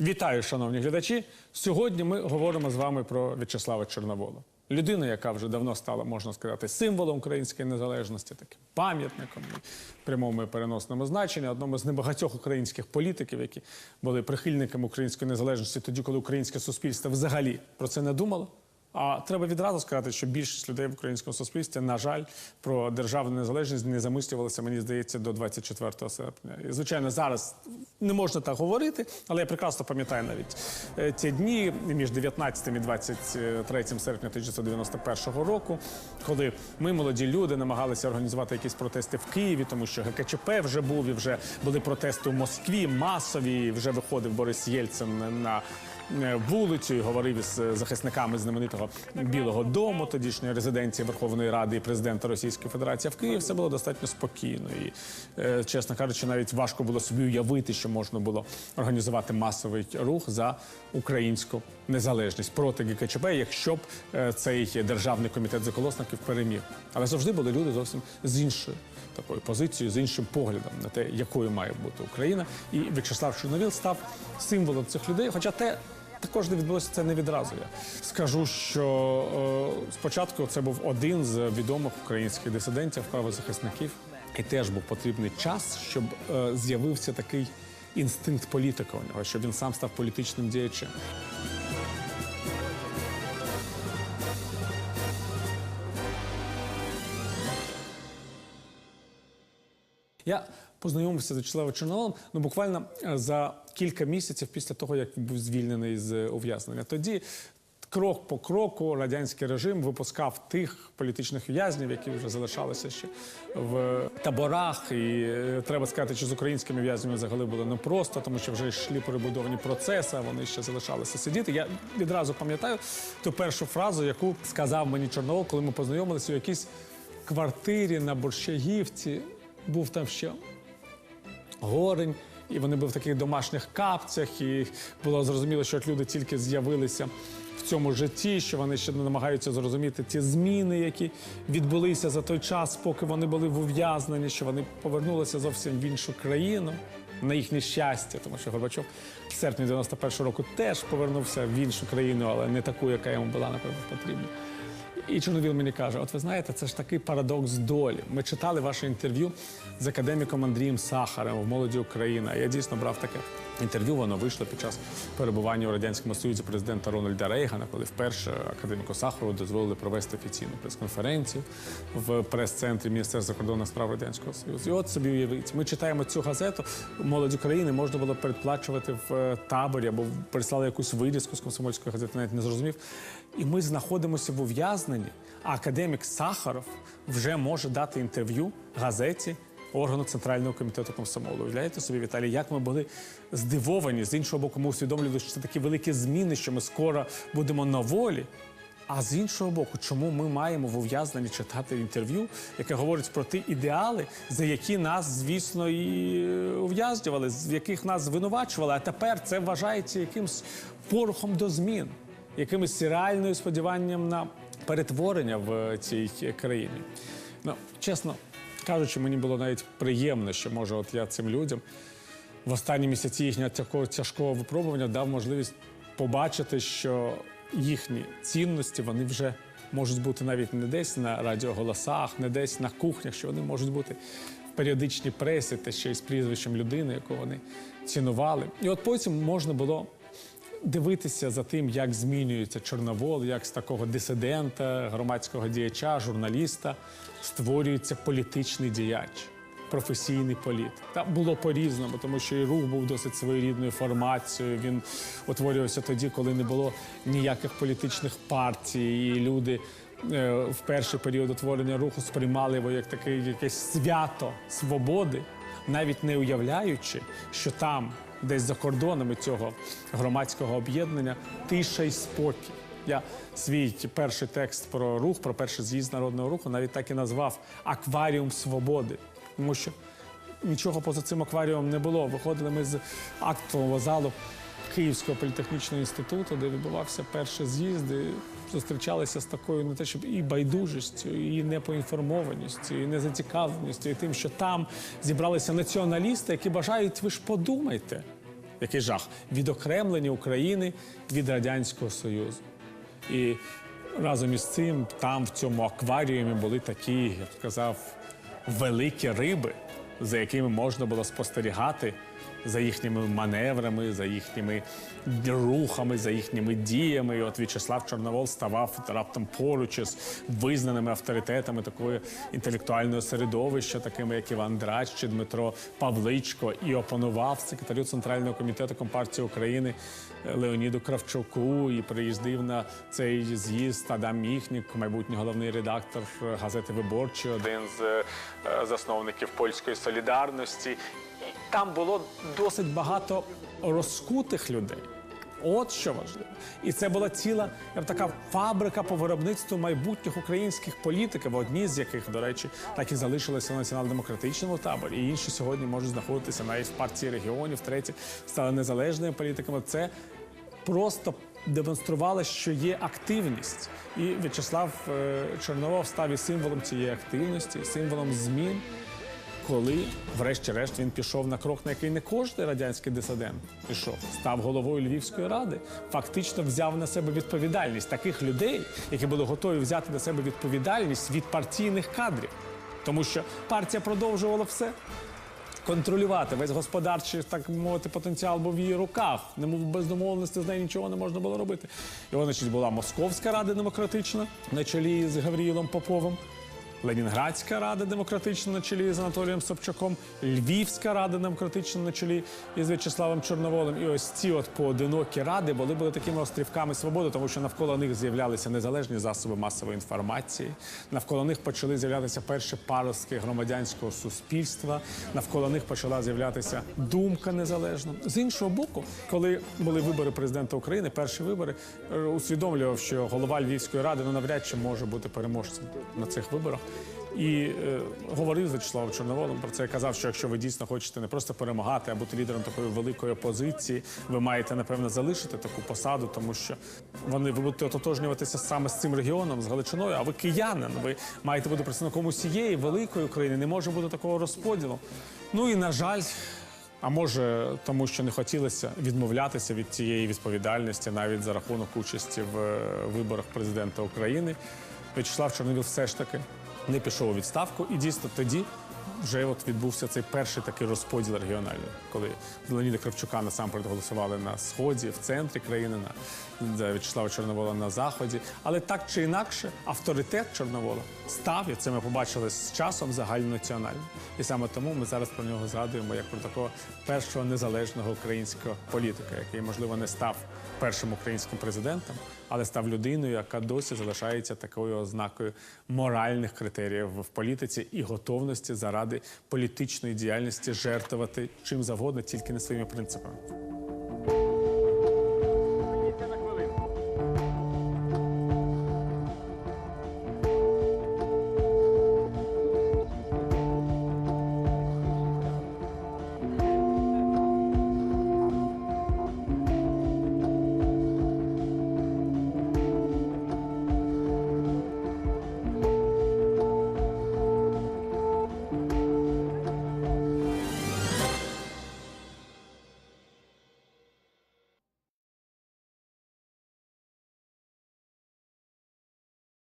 Вітаю, шановні глядачі. Сьогодні ми говоримо з вами про В'ячеслава Чорновола. Людина, яка вже давно стала, можна сказати, символом української незалежності, таким пам'ятником в прямому і переносному значенні, одному з небагатьох українських політиків, які були прихильниками української незалежності тоді, коли українське суспільство взагалі про це не думало. А треба відразу сказати, що більшість людей в українському суспільстві, на жаль, про державну незалежність не замислювалися, мені здається, до 24 серпня. І, звичайно, зараз не можна так говорити, але я прекрасно пам'ятаю навіть е, ті дні між 19 і 23 серпня 1991 року, коли ми, молоді люди, намагалися організувати якісь протести в Києві, тому що ГКЧП вже був і вже були протести в Москві, масові. і Вже виходив Борис Єльцин на вулицю і говорив із е, захисниками знаменитого Білого Дому, тодішньої резиденції Верховної Ради і президента Російської Федерації в Києві, все було достатньо спокійно. І, е, чесно кажучи, навіть важко було собі уявити, що можна було організувати масовий рух за українську незалежність проти ГКЧП, якщо б е, цей державний комітет заколосників переміг. Але завжди були люди зовсім з іншою такою позицією, з іншим поглядом на те, якою має бути Україна. І В'ячеслав Чорновіл став символом цих людей. Хоча те також не відбулося це не відразу. Я скажу, що е, спочатку це був один з відомих українських дисидентів, правозахисників, і теж був потрібний час, щоб е, з'явився такий інстинкт політика у нього, щоб він сам став політичним діячем. Я познайомився з В'ячеславом Чорноволом ну, буквально е, за кілька місяців після того, як був звільнений з е, ув'язнення. Тоді крок по кроку радянський режим випускав тих політичних в'язнів, які вже залишалися ще в таборах. І е, треба сказати, що з українськими в'язнями взагалі було непросто, тому що вже йшли перебудовані процеси, а вони ще залишалися сидіти. Я відразу пам'ятаю ту першу фразу, яку сказав мені Чорновол, коли ми познайомилися у якійсь квартирі на Борщагівці. Був там ще горень, і вони були в таких домашніх капцях, і було зрозуміло, що люди тільки з'явилися в цьому житті, що вони ще намагаються зрозуміти ті зміни, які відбулися за той час, поки вони були в ув'язненні, що вони повернулися зовсім в іншу країну. На їхнє щастя, тому що Горбачов в серпні 91-го року теж повернувся в іншу країну, але не таку, яка йому була напевно потрібна. І Чорновіл мені каже: от ви знаєте, це ж такий парадокс долі. Ми читали ваше інтерв'ю з академіком Андрієм Сахарем в молоді Україна. Я дійсно брав таке інтерв'ю. Воно вийшло під час перебування у радянському союзі президента Рональда Рейгана, коли вперше академіку Сахару дозволили провести офіційну прес-конференцію в прес-центрі Міністерства закордонних справ радянського союзу. І от собі уявіть, ми читаємо цю газету. Молодь України можна було передплачувати в е, таборі або прислали якусь вирізку з комсомольської газети, навіть не зрозумів. І ми знаходимося в ув'язненні, а академік Сахаров вже може дати інтерв'ю газеті органу Центрального комітету комсомолу. Уявляєте собі, Віталій, як ми були здивовані. З іншого боку, ми усвідомлювали, що це такі великі зміни, що ми скоро будемо на волі. А з іншого боку, чому ми маємо в ув'язненні читати інтерв'ю, яке говорить про ті ідеали, за які нас, звісно, і е, ув'язнювали, з яких нас звинувачували, а тепер це вважається якимсь порухом до змін, якимось реальною сподіванням на перетворення в цій країні. Ну, чесно кажучи, мені було навіть приємно, що може, от я цим людям в останні місяці їхнього такого тяжкого випробування дав можливість побачити, що їхні цінності вони вже можуть бути навіть не десь на радіоголосах, не десь на кухнях, що вони можуть бути в періодичній пресі, та ще й з прізвищем людини, яку вони цінували. І от потім можна було. Дивитися за тим, як змінюється Чорновол, як з такого дисидента, громадського діяча, журналіста створюється політичний діяч, професійний політик. Та було по-різному, тому що і рух був досить своєрідною формацією. Він утворювався тоді, коли не було ніяких політичних партій, і люди е, в перший період утворення руху сприймали його як таке якесь свято свободи, навіть не уявляючи, що там. Десь за кордонами цього громадського об'єднання тиша й спокій. Я свій перший текст про рух, про перший з'їзд народного руху навіть так і назвав Акваріум свободи, тому що нічого поза цим акваріумом не було. Виходили ми з актового залу Київського політехнічного інституту, де відбувався перший з'їзд. Зустрічалися з такою не те, щоб і байдужістю, і непоінформованістю, і незацікавленістю, і тим, що там зібралися націоналісти, які бажають, ви ж подумайте. Який жах? Відокремлення України від Радянського Союзу. І разом із цим там, в цьому акваріумі, були такі, я б сказав, великі риби, за якими можна було спостерігати за їхніми маневрами, за їхніми рухами, за їхніми діями. І от В'ячеслав Чорновол ставав раптом поруч із визнаними авторитетами такої інтелектуального середовища, такими як Іван Драч чи Дмитро Павличко, і опанував секретарю Центрального комітету Компартії України Леоніду Кравчуку і приїздив на цей з'їзд Адам Міхнік, майбутній головний редактор газети Виборчий, один з е, засновників польської солідарності. Там було досить багато розкутих людей. От що важливо. І це була ціла я б така фабрика по виробництву майбутніх українських політиків, одні з яких, до речі, так і залишилися в націонал-демократичному таборі. І інші сьогодні можуть знаходитися навіть в партії регіонів, треті стали незалежними політиками. Це просто демонструвало, що є активність. І В'ячеслав е, Чорновол став і символом цієї активності, символом змін коли, врешті-решт, він пішов на крок, на який не кожен радянський дисидент пішов, став головою Львівської ради, фактично взяв на себе відповідальність таких людей, які були готові взяти на себе відповідальність від партійних кадрів, тому що партія продовжувала все. Контролювати весь господарчий, так мовити, потенціал був в її руках. Немов без домовленості з нею нічого не можна було робити. І вона значить, була Московська рада демократична на чолі з Гавріїлом Поповим. Ленінградська рада демократична на чолі з Анатолієм Собчаком, Львівська рада демократична на чолі із В'ячеславом Чорноволом. І ось ці от поодинокі ради були, були такими острівками свободи, тому що навколо них з'являлися незалежні засоби масової інформації. Навколо них почали з'являтися перші паростки громадянського суспільства. Навколо них почала з'являтися думка незалежна. З іншого боку, коли були вибори президента України, перші вибори, е, усвідомлював, що голова Львівської ради ну навряд чи може бути переможцем на цих виборах. І е, говорив з Вячеславом Чорноволом про це. Казав, що якщо ви дійсно хочете не просто перемагати, а бути лідером такої великої опозиції, ви маєте напевно залишити таку посаду, тому що вони ви будете ототожнюватися саме з цим регіоном, з Галичиною. А ви киянин, ви маєте бути представником усієї великої України. Не може бути такого розподілу. Ну і на жаль. А може, тому що не хотілося відмовлятися від цієї відповідальності навіть за рахунок участі в е, виборах президента України. В'ячеслав Чорновіл все ж таки не пішов у відставку, і дійсно тоді вже от відбувся цей перший такий розподіл регіональний, коли Леоніда Кравчука насамперед голосували на сході, в центрі країни, на В'ячеслава Чорновола на заході. Але так чи інакше, авторитет Чорновола став, і це ми побачили з часом загальнонаціональним. І саме тому ми зараз про нього згадуємо як про такого першого незалежного українського політика, який, можливо, не став першим українським президентом, але став людиною, яка досі залишається такою ознакою моральних критеріїв в політиці і готовності заради політичної діяльності жертвувати чим завгодно, тільки не своїми принципами.